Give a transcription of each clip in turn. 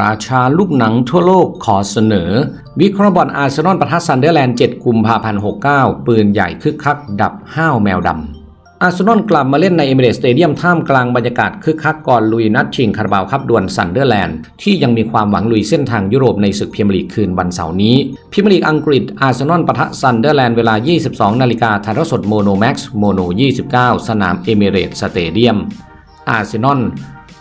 ราชาลูกหนังทั่วโลกขอเสนอ วิเคราะห์บอลอาร์เซนอลปะทะซันเดอร์แลนด์ 7 กุมภาพันธ์ 69 ปืนใหญ่คึกคัก ดับห้าวแมวดำ อาร์เซนอลกลับมาเล่นในเอมิเรตสเตเดียมท่ามกลางบรรยากาศคึกคักก่อนลุยนัดชิงคาราบาวคัพดวลซันเดอร์แลนด์ ที่ยังมีความหวังลุยเส้นทางยุโรปในศึกพรีเมียร์ลีกคืนวันเสาร์นี้พรีเมียร์ลีกอังกฤษอาร์เซนอลปะทะซันเดอร์แลนด์เวลา 22 นาฬิกาถ่ายทอดสดโมโนแม็กซ์โมโน 29 สนามเอมิเรตสเตเดียมอาร์เซนอล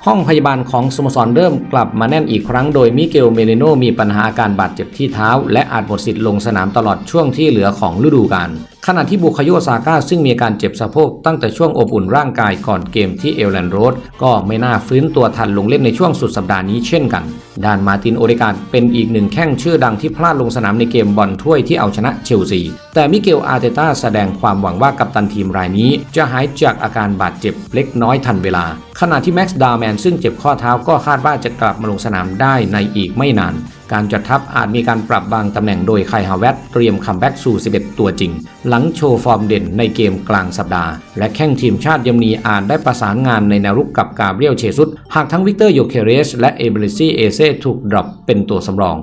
ห้องพยาบาลของสโมสรเริ่มกลับมาแน่นอีกครั้งโดยมิเกลเมเนโนมีปัญหาอาการบาดเจ็บที่เท้า และอาจหมดสิทธิ์ลงสนามตลอดช่วงที่เหลือของฤดูกาล ขณะที่บุคาโยซาก้าซึ่งมีอาการเจ็บสะโพกตั้งแต่ช่วงอบอุ่นร่างกายก่อนเกมที่เอลแลนโรดก็ไม่น่าฟื้นตัวทันลงเล่นในช่วงสุดสัปดาห์นี้เช่นกัน ด้านมาตินโอเดกาดเป็นอีกหนึ่งแข้งชื่อดังที่พลาดลงสนามในเกมบอลถ้วยที่เอาชนะเชลซี แต่มิเกลอาร์เตต้าแสดงความหวังว่ากัปตันทีมรายนี้ จะหายจากอาการบาดเจ็บเล็กน้อยทันเวลา ขณะที่แม็กซ์ดาวแมนซึ่งเจ็บข้อเท้าก็คาดว่าจะกลับมาลงสนามได้ในอีกไม่นาน การจัดทัพอาจมีการปรับบางตำแหน่งโดยไคฮาเวตเตรียมคัมแบ็กสู่ 11 ตัวจริง หลังโชว์ฟอร์มเด่นในเกมกลางสัปดาห์ และแข้งทีมชาติเยังมีอาจได้ประสานงานในแนวรุกกับกาเบรียลเชซุตหากทั้งวิกเตอร์โยเคเรสและเอเบริซีเอเซถูกดรอปเป็นตัวสำรอง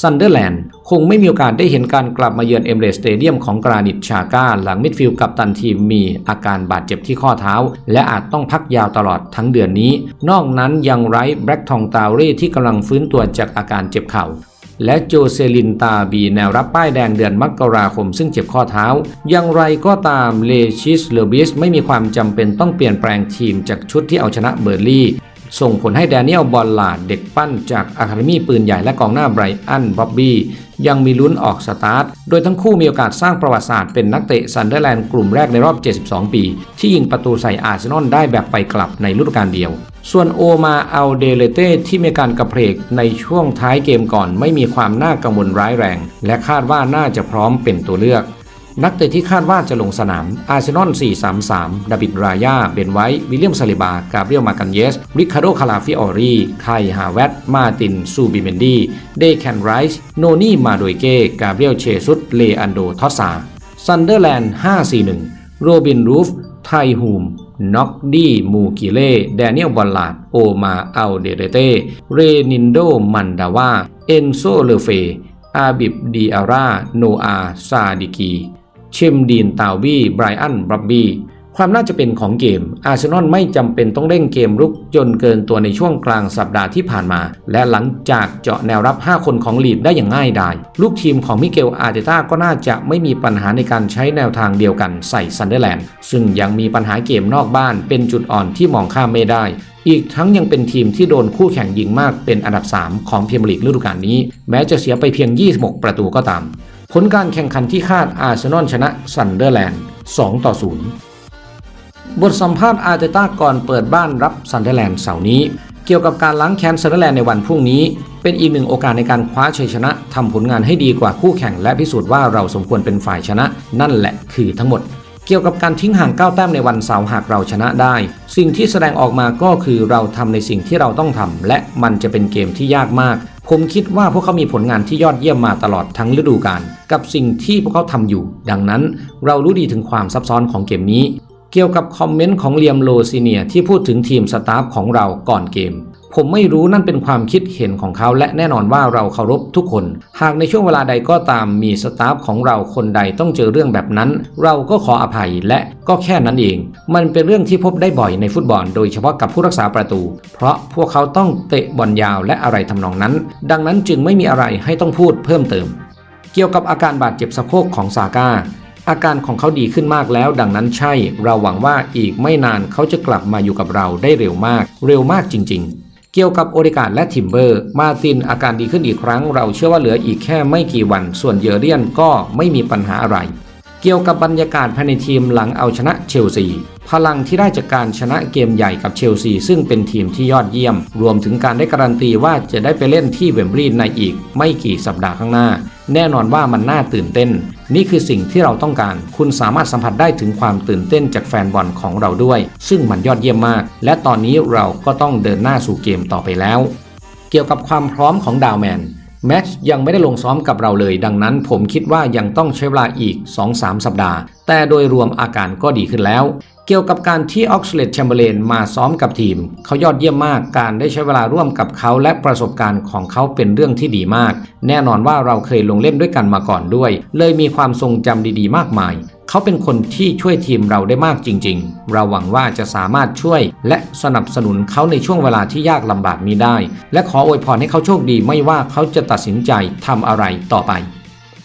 ซันเดอร์แลนด์คงไม่มีโอกาสได้เห็นการกลับมาเยือนเอมเรสเตเดียมของกรานิตชาก้า หลังมิดฟิลด์กับตันทีมมีอาการบาดเจ็บที่ข้อเท้า และอาจต้องพักยาวตลอดทั้งเดือนนี้ นอกนั้นยังไร้แบล็กทองตาเร่ที่กำลังฟื้นตัวจากอาการเจ็บเข่าและโจเซลินตาบีแนวรับป้ายแดงเดือนมกราคมซึ่งเจ็บข้อเท้า อย่างไรก็ตามเลชิสเลบิสไม่มีความจำเป็นต้องเปลี่ยนแปลงทีมจากชุดที่เอาชนะเบอร์ลี่ ส่งผลให้แดเนียลบอลลาดเด็กปั้นจากอะคาเดมี่ปืนใหญ่และกองหน้าไบรอันบ๊อบบี้ยังมีลุ้นออกสตาร์ท โดยทั้งคู่มีโอกาสสร้างประวัติศาสตร์เป็นนักเตะซันเดอร์แลนด์กลุ่มแรกในรอบ 72 ปี ที่ยิงประตูใส่อาร์เซนอลได้แบบไปกลับในฤดูกาลเดียว ส่วนโอมาอัลเดเลเต้ที่มีการกระเพกในช่วงท้ายเกมก่อนไม่มีความน่ากังวลร้ายแรง และคาดว่าน่าจะพร้อมเป็นตัวเลือก นักเตะที่คาดว่าจะลงสนาม อาร์เซนอล 433 ดาบิด รายา เบนไวท์ วิลเลียม ซาลิบา กาเบรียล มากันเยส ริคาโด คาลาฟิออรี ไคฮาเวตมาติน ซูบิเมนดี เดแคนไรส์ โนนี่ มาโดยเก้ กาเบรียล เชซุสเลอันโด ทอสซา ซันเดอร์แลนด์ 541 โรบิน รูฟ ไทฮูม น็อกดี้ มูกิเล่ แดเนียล บอลลาด โอมา อัลเดเรเต้ เรนินโด มันดาวา เอนโซ เลเฟอาบิบ ดีอาร่าโนอา ซาดิกี เชมดีน ตาวีไบรอันบรับบีความน่าจะเป็นของเกม อาร์เซนอลไม่จำเป็นต้องเร่งเกมรุกจนเกินตัวในช่วงกลางสัปดาห์ที่ผ่านมา และหลังจากเจาะแนวรับ 5 คนของลีดได้อย่างง่ายดาย ลูกทีมของมิเกลอาร์เตต้าก็น่าจะไม่มีปัญหาในการใช้แนวทางเดียวกันใส่ซันเดอร์แลนด์ ซึ่งยังมีปัญหาเกมนอกบ้านเป็นจุดอ่อนที่มองข้ามไม่ได้อีกทั้งยังเป็นทีมที่โดนคู่แข่งยิงมากเป็นอันดับ 3 ของพรีเมียร์ลีกฤดูกาลนี้ แม้จะเสียไปเพียง 26 ประตูก็ตาม ผลการแข่งขันที่คาดอาร์เซนอลชนะซันเดอร์แลนด์ 2 ต่อ 0 บทสัมภาษณ์อาร์เตต้าก่อนเปิดบ้านรับซันเดอร์แลนด์เสาร์นี้ เกี่ยวกับการล้างแค้นซันเดอร์แลนด์ในวันพรุ่งนี้ เป็นอีกหนึ่งโอกาสในการคว้าชัยชนะทำผลงานให้ดีกว่าคู่แข่งและพิสูจน์ว่าเราสมควรเป็นฝ่ายชนะ นั่นแหละคือทั้งหมดเกี่ยวกับการทิ้งห่าง9แต้มในวันเสาร์หากเราชนะได้ สิ่งที่แสดงออกมาก็คือเราทำในสิ่งที่เราต้องทำและมันจะเป็นเกมที่ยากมาก ผมคิดว่าพวกเขามีผลงานที่ยอดเยี่ยมมาตลอดทั้งฤดูกาลกับสิ่งที่พวกเขาทำอยู่ ดังนั้นเรารู้ดีถึงความซับซ้อนของเกมนี้ เกี่ยวกับคอมเมนต์ของเลียมโลซีเนียที่พูดถึงทีมสตาฟของเราก่อนเกม ผมไม่รู้นั่นเป็นความคิดเห็นของเขาและแน่นอนว่าเราเคารพทุกคน หากในช่วงเวลาใดก็ตามมีสตาฟของเราคนใดต้องเจอเรื่องแบบนั้น เราก็ขออภัยและก็แค่นั้นเอง มันเป็นเรื่องที่พบได้บ่อยในฟุตบอล โดยเฉพาะกับผู้รักษาประตู เพราะพวกเขาต้องเตะบอลยาวและอะไรทำนองนั้น ดังนั้นจึงไม่มีอะไรให้ต้องพูดเพิ่มเติม เกี่ยวกับอาการบาดเจ็บสะโพกของซาก้าอาการของเขาดีขึ้นมากแล้ว ดังนั้นใช่ เราหวังว่าอีกไม่นานเขาจะกลับมาอยู่กับเราได้เร็วมาก เร็วมากจริง ๆ เกี่ยวกับโอริกาดและทิมเบอร์ มาตินอาการดีขึ้นอีกครั้ง เราเชื่อว่าเหลืออีกแค่ไม่กี่วัน ส่วนเยอเรียนก็ไม่มีปัญหาอะไร เกี่ยวกับบรรยากาศภายในทีมหลังเอาชนะเชลซี พลังที่ได้จากการชนะเกมใหญ่กับเชลซี ซึ่งเป็นทีมที่ยอดเยี่ยม รวมถึงการได้การันตีว่าจะได้ไปเล่นที่เวมบลีย์ในอีก ไม่กี่สัปดาห์ข้างหน้า แน่นอนว่ามันน่าตื่นเต้น นี่คือสิ่งที่เราต้องการ คุณสามารถสัมผัสได้ถึงความตื่นเต้นจากแฟนบอลของเราด้วย ซึ่งมันยอดเยี่ยมมาก และตอนนี้เราก็ต้องเดินหน้าสู่เกมต่อไปแล้ว เกี่ยวกับความพร้อมของดาวแมน แม็กซ์ยังไม่ได้ลงซ้อมกับเราเลย ดังนั้นผมคิดว่ายังต้องใช้เวลาอีก 2-3 สัปดาห์ แต่โดยรวมอาการก็ดีขึ้นแล้ว เกี่ยวกับการที่ออกซเลตแชมเบอร์เลนมาซ้อมกับทีม เขายอดเยี่ยมมากการได้ใช้เวลาร่วมกับเขาและประสบการณ์ของเขาเป็นเรื่องที่ดีมาก แน่นอนว่าเราเคยลงเล่นด้วยกันมาก่อนด้วย เลยมีความทรงจำดีๆ มากมาย เขาเป็นคนที่ช่วยทีมเราได้มากจริง ๆ เราหวังว่าจะสามารถช่วย และสนับสนุนเขาในช่วงเวลาที่ยากลำบากนี้ได้ และขออวยพรให้เขาโชคดีไม่ว่าเขาจะตัดสินใจทำอะไรต่อไป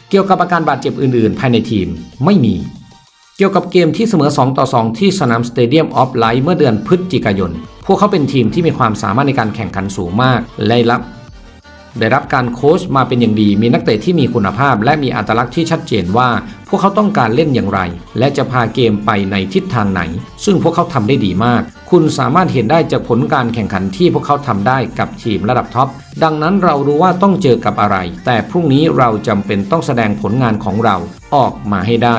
เกี่ยวกับอาการบาดเจ็บอื่น ๆ ภายในทีมไม่มี เกี่ยวกับเกมที่เสมอ 2 ต่อ 2 ที่สนามสเตเดียมออฟไลท์เมื่อเดือนพฤศจิกายน พวกเขาเป็นทีมที่มีความสามารถในการแข่งขันสูงมากและรับได้รับการโค้ชมาเป็นอย่างดี มีนักเตะที่มีคุณภาพ และมีอัตลักษณ์ที่ชัดเจนว่า พวกเขาต้องการเล่นอย่างไร และจะพาเกมไปในทิศทางไหน ซึ่งพวกเขาทำได้ดีมาก คุณสามารถเห็นได้จากผลการแข่งขันที่พวกเขาทำได้กับทีมระดับท็อป ดังนั้นเรารู้ว่าต้องเจอกับอะไร แต่พรุ่งนี้เราจำเป็นต้องแสดงผลงานของเราออกมาให้ได้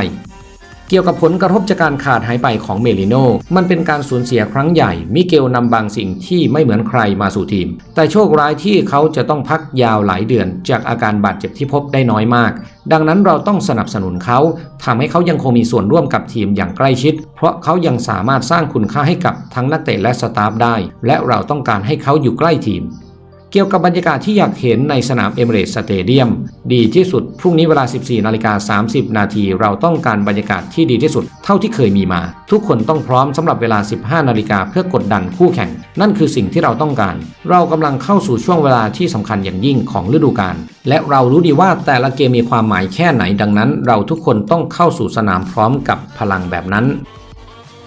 เกี่ยวกับผลกระทบจากการขาดหายไปของเมลิโน มันเป็นการสูญเสียครั้งใหญ่ มิเกลนำบางสิ่งที่ไม่เหมือนใครมาสู่ทีม แต่โชคร้ายที่เขาจะต้องพักยาวหลายเดือน จากอาการบาดเจ็บที่พบได้น้อยมาก ดังนั้นเราต้องสนับสนุนเขาทำให้เขายังคงมีส่วนร่วมกับทีมอย่างใกล้ชิด เพราะเขายังสามารถสร้างคุณค่าให้กับทั้งนักเตะและสตาฟได้ และเราต้องการให้เขาอยู่ใกล้ทีม เกี่ยวกับบรรยากาศที่อยากเห็นในสนามเอเมเรตสเตเดียม ดีที่สุด พรุ่งนี้เวลา 14นาฬิกา30 นาทีเราต้องการบรรยากาศที่ดีที่สุด เท่าที่เคยมีมา ทุกคนต้องพร้อมสำหรับเวลา 15 นาฬิกาเพื่อกดดันคู่แข่ง นั่นคือสิ่งที่เราต้องการ เรากำลังเข้าสู่ช่วงเวลาที่สำคัญอย่างยิ่งของฤดูกาลและเรารู้ดีว่าแต่ละเกมมีความหมายแค่ไหนดังนั้น เราทุกคนต้องเข้าสู่สนามพร้อมกับพลังแบบนั้น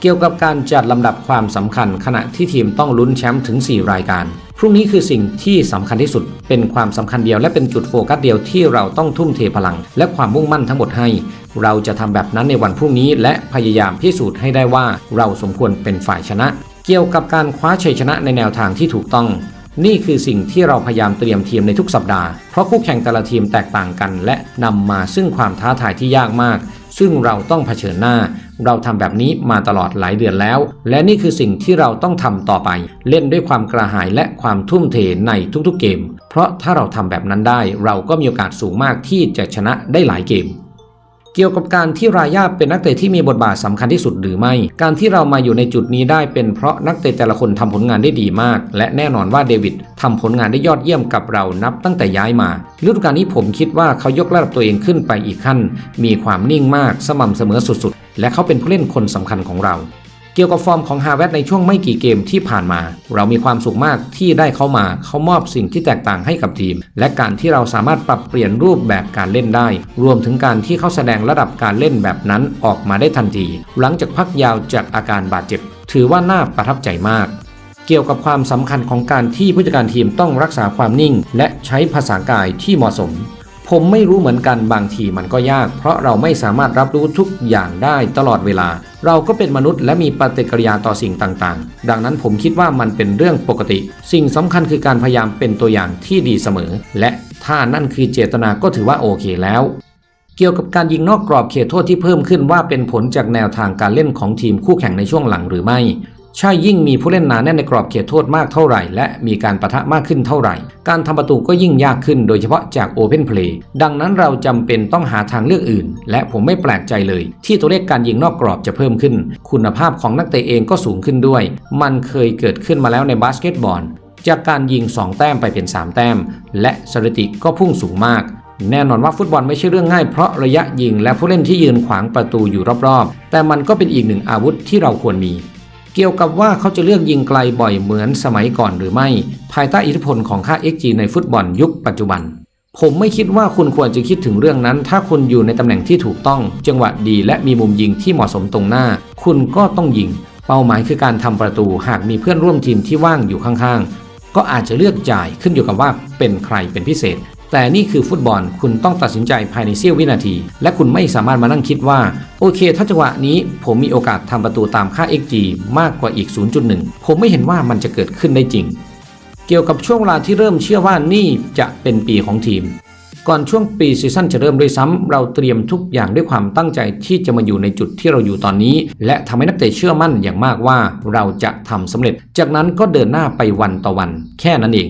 เกี่ยวกับการจัดลำดับความสำคัญขณะที่ทีมต้องลุ้นแชมป์ถึง 4 รายการ รุ่งนี้คือสิ่งที่สำคัญที่สุด เป็นความสำคัญเดียวและเป็นจุดโฟกัสเดียวที่เราต้องทุ่มเทพลัง และความมุ่งมั่นทั้งหมดให้ เราจะทำแบบนั้นในวันพรุ่งนี้ และพยายามพิสูจน์ให้ได้ว่าเราสมควรเป็นฝ่ายชนะ เกี่ยวกับการคว้าชัยชนะในแนวทางที่ถูกต้องนี่คือสิ่งที่เราพยายามเตรียมทีมในทุกสัปดาห์ เพราะคู่แข่งแต่ละทีมแตกต่างกัน และนำมาซึ่งความท้าทายที่ยากมาก ซึ่งเราต้องเผชิญหน้า เราทำแบบนี้มาตลอดหลายเดือนแล้ว และนี่คือสิ่งที่เราต้องทำต่อไป เล่นด้วยความกระหายและความทุ่มเทในทุกๆเกม เพราะถ้าเราทำแบบนั้นได้ เราก็มีโอกาสสูงมากที่จะชนะได้หลายเกม เกี่ยวกับการที่รายาเป็นนักเตะที่มีบทบาทสำคัญที่สุดหรือไม่ การที่เรามาอยู่ในจุดนี้ได้เป็นเพราะนักเตะแต่ละคนทำผลงานได้ดีมาก และแน่นอนว่าเดวิดทำผลงานได้ยอดเยี่ยมกับเรานับตั้งแต่ย้ายมาฤดูกาลนี้ผมคิดว่าเขายกระดับตัวเองขึ้นไปอีกขั้น มีความนิ่งมากสม่ำเสมอสุดๆ และเขาเป็นผู้เล่นคนสำคัญของเรา เกี่ยวกับฟอร์มของฮาเวตในช่วงไม่กี่เกมที่ผ่านมา เรามีความสุขมากที่ได้เข้ามาเขามอบสิ่งที่แตกต่างให้กับทีม และการที่เราสามารถปรับเปลี่ยนรูปแบบการเล่นได้ รวมถึงการที่เขาแสดงระดับการเล่นแบบนั้นออกมาได้ทันที หลังจากพักยาวจากอาการบาดเจ็บ ถือว่าน่าประทับใจมากเกี่ยวกับความสำคัญของการที่ผู้จัดการทีมต้องรักษาความนิ่ง และใช้ภาษากายที่เหมาะสม ผมไม่รู้เหมือนกันบางทีมันก็ยาก เพราะเราไม่สามารถรับรู้ทุกอย่างได้ตลอดเวลา เราก็เป็นมนุษย์และมีปฏิกิริยาต่อสิ่งต่างๆ ดังนั้นผมคิดว่ามันเป็นเรื่องปกติ สิ่งสำคัญคือการพยายามเป็นตัวอย่างที่ดีเสมอ และถ้านั่นคือเจตนาก็ถือว่าโอเคแล้วเกี่ยวกับการยิงนอกกรอบเขตโทษที่เพิ่มขึ้นว่าเป็นผลจากแนวทางการเล่นของทีมคู่แข่งในช่วงหลังหรือไม่ ใช่ยิ่งมีผู้เล่นหนาแน่นในกรอบเขตโทษมากเท่าไหร่ และมีการประทะมากขึ้นเท่าไหร่ การทำประตูก็ยิ่งยากขึ้นโดยเฉพาะจากโอเพนเพลย์ดังนั้นเราจำเป็นต้องหาทางเลือกอื่น และผมไม่แปลกใจเลย ที่ตัวเลขการยิงนอกกรอบจะเพิ่มขึ้น คุณภาพของนักเตะเองก็สูงขึ้นด้วย มันเคยเกิดขึ้นมาแล้วในบาสเกตบอลจากการยิง 2 แต้มไปเป็น 3 แต้ม และสถิติก็พุ่งสูงมากแน่นอนว่าฟุตบอลไม่ใช่เรื่องง่ายเพราะระยะยิงและผู้เล่นที่ยืนขวางประตูอยู่รอบๆ แต่มันก็เป็นอีกหนึ่งอาวุธที่เราควรมี เกี่ยวกับว่าเขาจะเลือกยิงไกลบ่อยเหมือนสมัยก่อนหรือไม่ ภายใต้อิทธิพลของค่า XG ในฟุตบอลยุคปัจจุบัน ผมไม่คิดว่าคุณควรจะคิดถึงเรื่องนั้น ถ้าคุณอยู่ในตำแหน่งที่ถูกต้อง จังหวะดีและมีมุมยิงที่เหมาะสมตรงหน้า คุณก็ต้องยิง เป้าหมายคือการทำประตูหากมีเพื่อนร่วมทีมที่ว่างอยู่ข้างๆก็อาจจะเลือกจ่ายขึ้นอยู่กับว่าเป็นใครเป็นพิเศษ แต่นี่คือฟุตบอลคุณต้องตัดสินใจภายในเสี้ยววินาที และคุณไม่สามารถมานั่งคิดว่า โอเค ถ้าจังหวะนี้ผมมีโอกาสทำประตูตามค่า XG มากกว่าอีก 0.1 ผมไม่เห็นว่ามันจะเกิดขึ้นได้จริง เกี่ยวกับช่วงเวลาที่เริ่มเชื่อว่านี่จะเป็นปีของทีม ก่อนช่วงปีซีซั่นจะเริ่มด้วยซ้ำเราเตรียมทุกอย่างด้วยความตั้งใจที่จะมาอยู่ในจุดที่เราอยู่ตอนนี้ และทำให้นักเตะเชื่อมั่นอย่างมากว่า เราจะทำสำเร็จ จากนั้นก็เดินหน้าไปวันต่อวัน แค่นั้นเอง